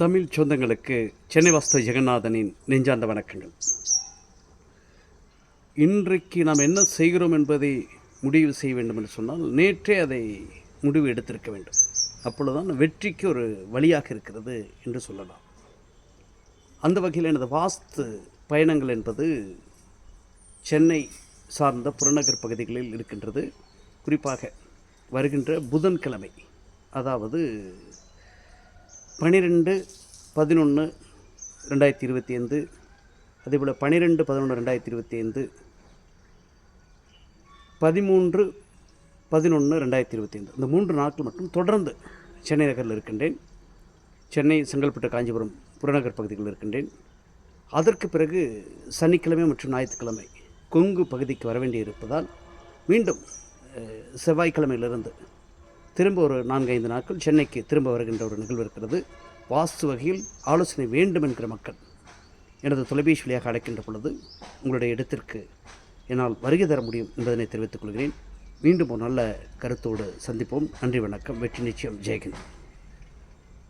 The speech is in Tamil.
தமிழ் சொந்தங்களுக்கு சென்னை வாஸ்து ஜெகநாதனின் நெஞ்சார்ந்த வணக்கங்கள். இன்றைக்கு நாம் என்ன செய்கிறோம் என்பதை முடிவு செய்ய வேண்டும் என்று சொன்னால் நேற்றே அதை முடிவு எடுத்திருக்க வேண்டும். அப்பொழுதுதான் வெற்றிக்கு ஒரு வழியாக இருக்கிறது என்று சொல்லலாம். அந்த வகையில் எனது வாஸ்து பயணங்கள் என்பது சென்னை சார்ந்த புறநகர் பகுதிகளில் இருக்கின்றது. குறிப்பாக வருகின்ற புதன்கிழமை அதாவது பன்னிரெண்டு பதினொன்று ரெண்டாயிரத்தி இருபத்தி ஐந்து அதேபோல் பன்னிரெண்டு பதினொன்று ரெண்டாயிரத்தி இருபத்தி ஐந்து பதிமூன்று பதினொன்று ரெண்டாயிரத்தி இருபத்தி ஐந்து. இந்த மூன்று நாட்கள் மட்டும் தொடர்ந்து சென்னை நகரில் இருக்கின்றேன். சென்னை செங்கல்பட்டு காஞ்சிபுரம் புறநகர் பகுதிகளில் இருக்கின்றேன். அதற்கு பிறகு சனிக்கிழமை மற்றும் ஞாயிற்றுக்கிழமை கொங்கு பகுதிக்கு வர வேண்டியிருப்பதால் மீண்டும் செவ்வாய்க்கிழமையிலிருந்து திரும்ப ஒரு நான்கு ஐந்து நாட்கள் சென்னைக்கு திரும்ப வருகின்ற ஒரு நிகழ்வு இருக்கிறது. வாஸ்து வகையில் ஆலோசனை வேண்டும் என்கிற மக்கள் எனது தொலைபேசி வழியாக அழைக்கின்ற பொழுது உங்களுடைய இடத்திற்கு என்னால் வருகை தர முடியும் என்பதனை தெரிவித்துக் கொள்கிறேன். மீண்டும் ஒரு நல்ல கருத்தோடு சந்திப்போம். நன்றி வணக்கம். வெற்றி நிச்சயம். ஜெயகின்